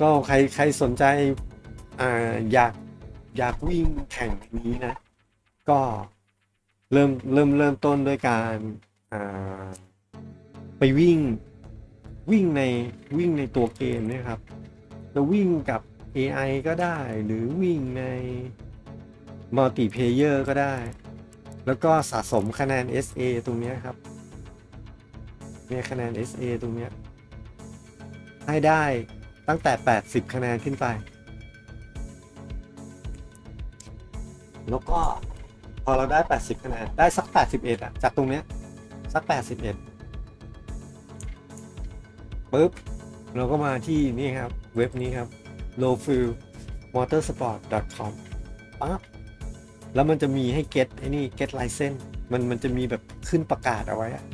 ก็ใครใครสนใจอ่าอยากอยากวิ่งแข่งนี้นะ ก็เริ่มเริ่มเริ่มต้นด้วยการอ่าไปวิ่งวิ่งในวิ่งในตัวเกมนะครับจะวิ่งกับ AI ก็ได้หรือวิ่งในมัลติเพเยอร์ก็ได้ แล้วก็สะสมคะแนน SA ตรงเนี้ยครับเนี่ยคะแนน SA ตรงเนี้ยให้ได้ ตั้งแต่ 80 คะแนนขึ้นไป แล้วก็พอเราได้ 80 คะแนน ได้สัก 81อะ จากตรงเนี้ย สัก 81ปุ๊บ เราก็มาที่นี่ครับ เว็บนี้ครับ lowfieldmotorsport.com ปั๊บ แล้วมันจะมีให้ get ไอ้นี่ get license มันมันจะมีแบบขึ้นประกาศเอาไว้อะ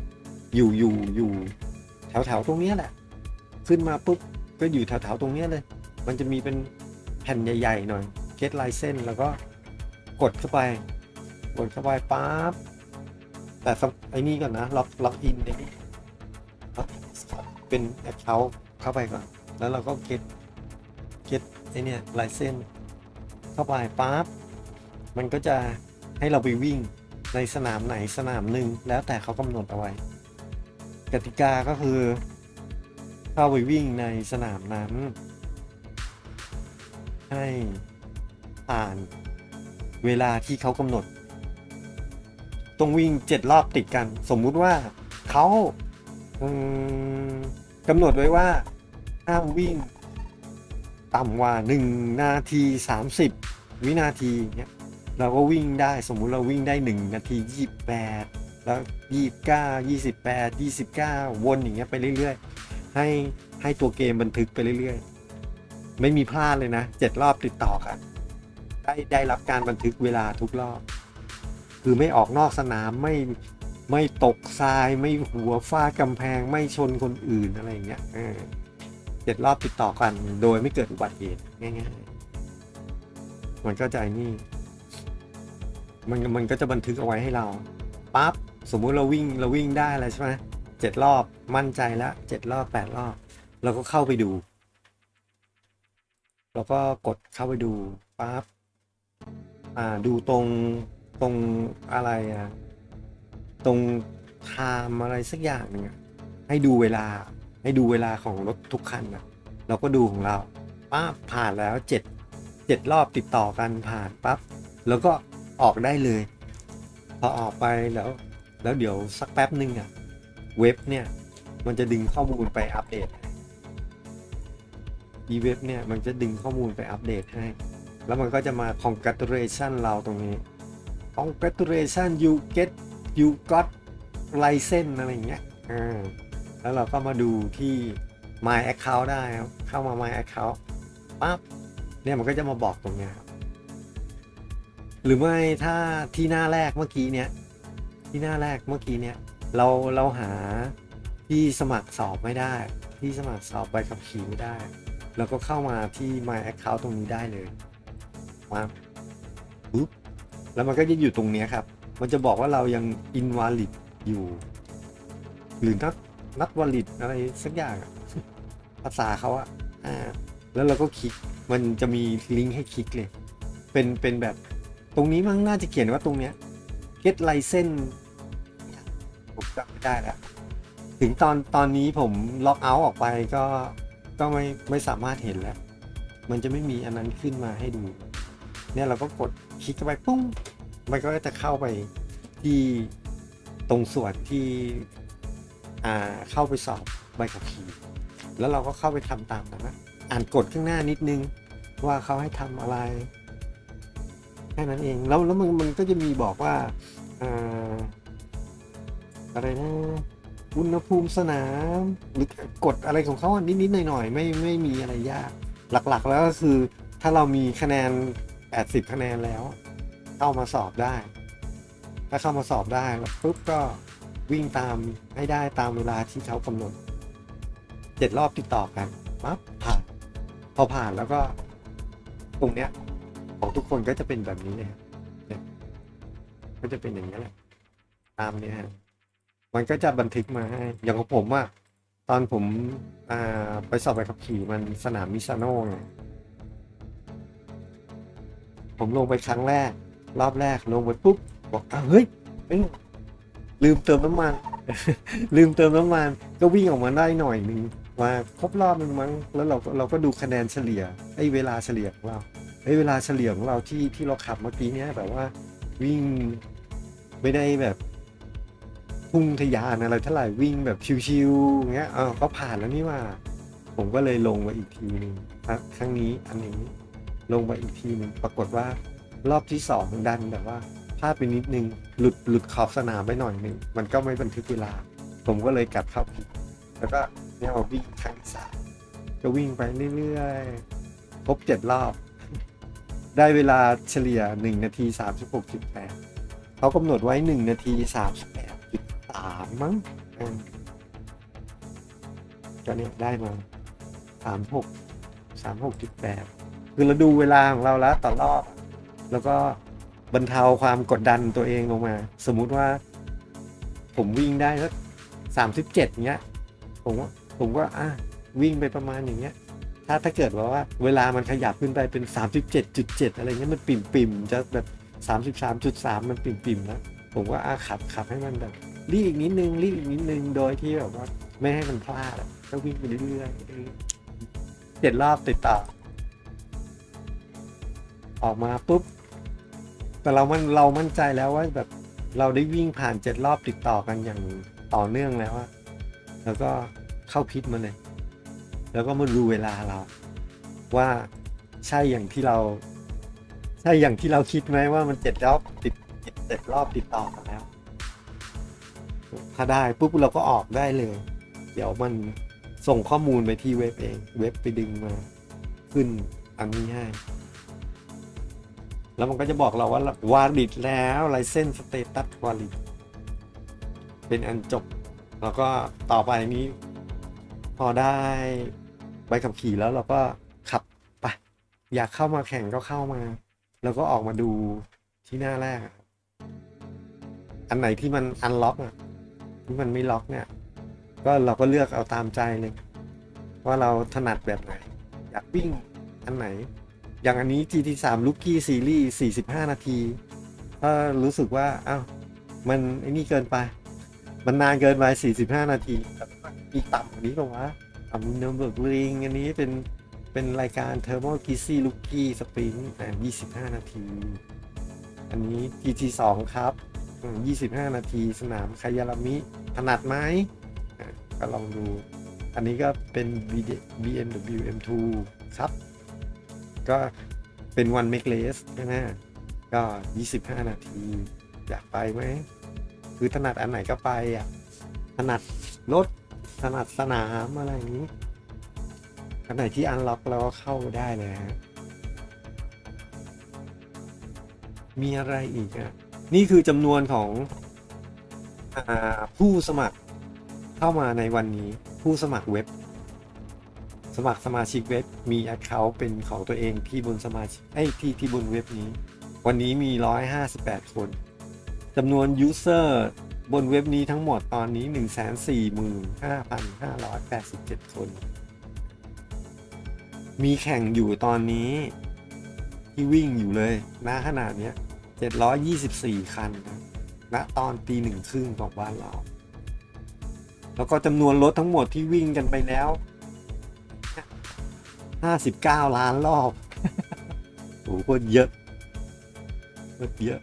อยู่อยู่อยู่แถวแถวๆตรงนี้แหละ ขึ้นมาปุ๊บ ก็อยู่แถวๆตรงเนี้ยเลย มันจะมีเป็นแผ่นใหญ่ๆหน่อย get license แล้วก็กดเข้าไป กดเข้าไปปั๊บแต่ไอ้นี่ก่อนนะล็อกล็อกอินไอ้นี่ล็อกเป็นแอคเคาท์เข้าไปก่อน แล้วเราก็ get get ไอ้เนี่ย license เข้าไปปั๊บมันก็จะให้เราไปวิ่งในสนามไหนสนามหนึ่งแล้วแต่เขากำหนดเอาไว้ กติกาก็คือ เข้าไปวิ่งในสนามนั้น ให้ผ่านเวลาที่เขากำหนด ต้องวิ่งเจ็ดรอบติดกัน สมมุติว่าเขากำหนดไว้ว่าห้ามวิ่งต่ำกว่า 1 นาที 30 วินาทีเนี่ยเราก็วิ่งได้สมมุติเราวิ่งได้ 1 นาที 28 แล้ว 29 28 29 วนอย่างเงี้ยไปเรื่อย ๆ ให้ให้ตัวเกมบันทึกไปเรื่อยๆ ไม่มีพลาดเลยนะเจ็ดรอบติดต่อกัน ได้ได้รับการบันทึกเวลาทุกรอบ คือไม่ออกนอกสนามไม่ไม่ตกทรายไม่หัวฟาดกำแพงไม่ชนคนอื่นอะไรอย่างเงี้ยเจ็ดรอบติดต่อกัน โดยไม่เกิดอุบัติเหตุง่ายๆ มันก็จะนี่ มันมันก็จะบันทึกเอาไว้ให้เราปั๊บสมมุติเราวิ่งเราวิ่งได้แล้วใช่ไหม เจ็ดรอบมั่นใจแล้วเจ็ดรอบแปดรอบเราก็เข้าไปดู แล้วก็กดเข้าไปดูปั๊บอ่าดูตรงตรงอะไรอะตรงไทม์อะไรสักอย่างหนึ่งอะให้ดูเวลาให้ดูเวลาของรถทุกคันนะเราก็ดูของเราปั๊บผ่านแล้วเจ็ดเจ็ดรอบติดต่อกันผ่านปั๊บแล้วก็ออกได้เลย พอออกไปแล้ว แล้วเดี๋ยวสักแป๊บหนึ่งอะ เว็บเนี่ย มันจะดึงข้อมูลไปอัปเดตอีเว็บเนี่ยมันจะดึงข้อมูลไปอัปเดตให้ แล้วมันก็จะมา congratulation เราตรงนี้ congratulation you get you got license อะไรอย่างเงี้ยอ่าแล้วเราก็มาดูที่ my account ได้ครับ เข้ามา my account ปั๊บเนี่ยมันก็จะมาบอกตรงเนี้ยครับหรือไม่ถ้าที่หน้าแรกเมื่อกี้เนี้ยที่หน้าแรกเมื่อกี้เนี้ย เราเราหาที่สมัครสอบไม่ได้ ที่สมัครสอบใบขับขี่ไม่ได้เราก็เข้ามาที่ my account ตรงนี้ได้เลยมาปุ๊บแล้วมันก็จะอยู่ตรงนี้ครับ มันจะบอกว่าเรายัง invalid อยู่ หรือนัดนัดวลิดอะไรสักอย่างภาษาเขาอะอ่าแล้วเราก็คลิกมันจะมีลิงก์ให้คลิกเลย เป็นเป็นแบบตรงนี้มั้งน่าจะเขียนว่าตรงเนี้ย get license ได้แล้วถึงตอนตอนนี้ผมล็อกเอาท์ออกไปก็ก็ไม่ไม่สามารถเห็นแล้ว มันจะไม่มีอันนั้นขึ้นมาให้ดู เนี่ยเราก็กดคลิกเข้าไปปุ้งมันก็จะเข้าไปที่ตรงส่วนที่อ่าเข้าไปสอบใบขับขี่แล้วเราก็เข้าไปทำตามนั้นะอ่านกฎข้างหน้านิดนึงว่าเขาให้ทำอะไรแค่นั้นเอง แล้วแล้วมันมันก็จะมีบอกว่าอ่า อะไรนะอุณหภูมิสนาม หรือกฎอะไรของเขาอะนิดๆหน่อยๆไม่ไม่มีอะไรยาก หลักๆแล้วก็คือถ้าเรามีคะแนน 80 คะแนนแล้ว เข้ามาสอบได้ ถ้าเข้ามาสอบได้แล้วปุ๊บก็วิ่งตามให้ได้ตามเวลาที่เขากำหนดเจ็ดรอบติดต่อกันปั๊บผ่าน พอผ่านแล้วก็ตรงเนี้ย ของทุกคนก็จะเป็นแบบนี้เลยครับเนี่ยก็จะเป็นอย่างนี้แหละตามเนี้ยฮะ มันก็จะบันทึกมาให้ อย่างของผมอะตอนผมไปสอบใบขับขี่มันสนามมิซาโน่ไงผมลงไปครั้งแรก รอบแรกลงไปปุ๊บบอกอ้าวเฮ้ยเอ้ยลืมเติมน้ำมัน ลืมเติมน้ำมัน ก็วิ่งออกมาได้หน่อยหนึ่งมาครบรอบนึงมั้งแล้วเราก็เราก็ดูคะแนนเฉลี่ยไอ้เวลาเฉลี่ยของเราไอ้เวลาเฉลี่ยของเราที่ที่เราขับเมื่อกี้เนี้ยแบบว่าวิ่งไม่ได้แบบ พุ่งทะยานอะไรเท่าไหร่วิ่งแบบชิวๆอย่างเงี้ยเออก็ผ่านแล้วนี่ว่า ผมก็เลยลงมาอีกทีหนึ่งครั้งนี้อันนี้ลงมาอีกทีหนึ่งปรากฏว่ารอบที่สองดันแบบว่าพลาดไปนิดนึงหลุดหลุดขอบสนามไปหน่อยหนึ่งมันก็ไม่บันทึกเวลา ผมก็เลยกลับเข้าผิดแล้วก็เนี่ยวิ่งครั้งที่สามก็วิ่งไปเรื่อยๆครบเจ็ดรอบ ได้เวลาเฉลี่ยหนึ่งนาทีสามสิบหกจุดแปดเขากำหนดไว้หนึ่งนาทีสามสิบ สามมั้งอืมก็เนี่ยได้มาสามหกสามหกจุดแปดคือเราดูเวลาของเราแล้วต่อรอบ แล้วก็บรรเทาความกดดันตัวเองลงมา สมมุติว่า ผมวิ่งได้สักสามสิบเจ็ดเงี้ย ผมว่าผมก็อะวิ่งไปประมาณอย่างเงี้ย ถ้าถ้าเกิดว่าว่า เวลามันขยับขึ้นไปเป็นสามสิบเจ็ดจุดเจ็ดอะไรเงี้ยมันปิ่มปิ่มจะแบบสามสิบสามจุดสามมันปิ่มปิ่มแล้วผมก็อะขับขับให้มันแบบ รีบอีกนิดนึงรีบอีกนิดนึงโดยที่แบบว่าไม่ให้มันพลาดอะก็วิ่งไปเรื่อยๆเจ็ดรอบติดต่อออกมาปุ๊บ แต่เรามันเรามั่นใจแล้วว่าแบบเราได้วิ่งผ่านเจ็ดรอบติดต่อกันอย่างต่อเนื่องแล้วอะแล้วก็เข้าพิษมาเลย แล้วก็มาดูเวลาเรา ว่าใช่อย่างที่เรา ใช่อย่างที่เราคิดไหมว่ามันเจ็ดรอบติดเจ็ดรอบติดต่อกันแล้ว ถ้าได้ปุ๊บเราก็ออกได้เลย เดี๋ยวมันส่งข้อมูลไปที่เว็บเอง เว็บไปดึงมา ขึ้นอันนี้ให้ แล้วมันก็จะบอกเราว่าวาลิดแล้วไลเซนสเตตัสวาลิดเป็นอันจบ แล้วก็ต่อไปนี้ พอได้ใบขับขี่แล้วเราก็ขับไป อยากเข้ามาแข่งก็เข้ามา แล้วก็ออกมาดูที่หน้าแรกอะอันไหนที่มันอันล็อกอะ ที่มันไม่ล็อกเนี่ย ก็เราก็เลือกเอาตามใจเลย ว่าเราถนัดแบบไหน อยากวิ่งอันไหน อย่างอันนี้ GT3 Rookie Series 45 นาทีถ้ารู้สึกว่าอ้าวมันไอ้นี่เกินไป มันนานเกินไป 45 นาทีมีต่ำกว่านี้ป่าวะต่ำเนอร์เบิร์กลิงอันนี้เป็นเป็นรายการ Thermal g i z y Rookie Sprint อ่า25 นาที อันนี้ GT2 ครับ 25 นาทีสนามคายารามิถนัดไหมก็ลองดู อันนี้ก็เป็น BMW M2 ครับ ก็เป็น one make race ใช่ไหมก็ 25 นาที อยากไปไหม คือถนัดอันไหนก็ไปอะ ถนัดรถ ถนัดสนามอะไรอย่างนี้ อันไหนที่อันล็อกเราก็เข้าได้เลยฮะ มีอะไรอีกอะ นี่คือจำนวนของอผู้สมัครเข้ามาในวันนี้ ผู้สมัครเว็บ สมัครสมาชิกเว็บมี Account เป็นของตัวเองที่บนสมาชิกไอ้ที่ที่บนเว็บนี้ วันนี้มี 158 คนจำนวน User บนเว็บนี้ทั้งหมดตอนนี้ 145,587 คน มีแข่งอยู่ตอนนี้ ที่วิ่งอยู่เลยณขนาดเนี้ย 724 คันนะณตอนตีหนึ่งครึ่งของบ้านเรา แล้วก็จำนวนรถทั้งหมดที่วิ่งกันไปแล้ว 59 ล้านรอบโอ้โหเยอะเยอะ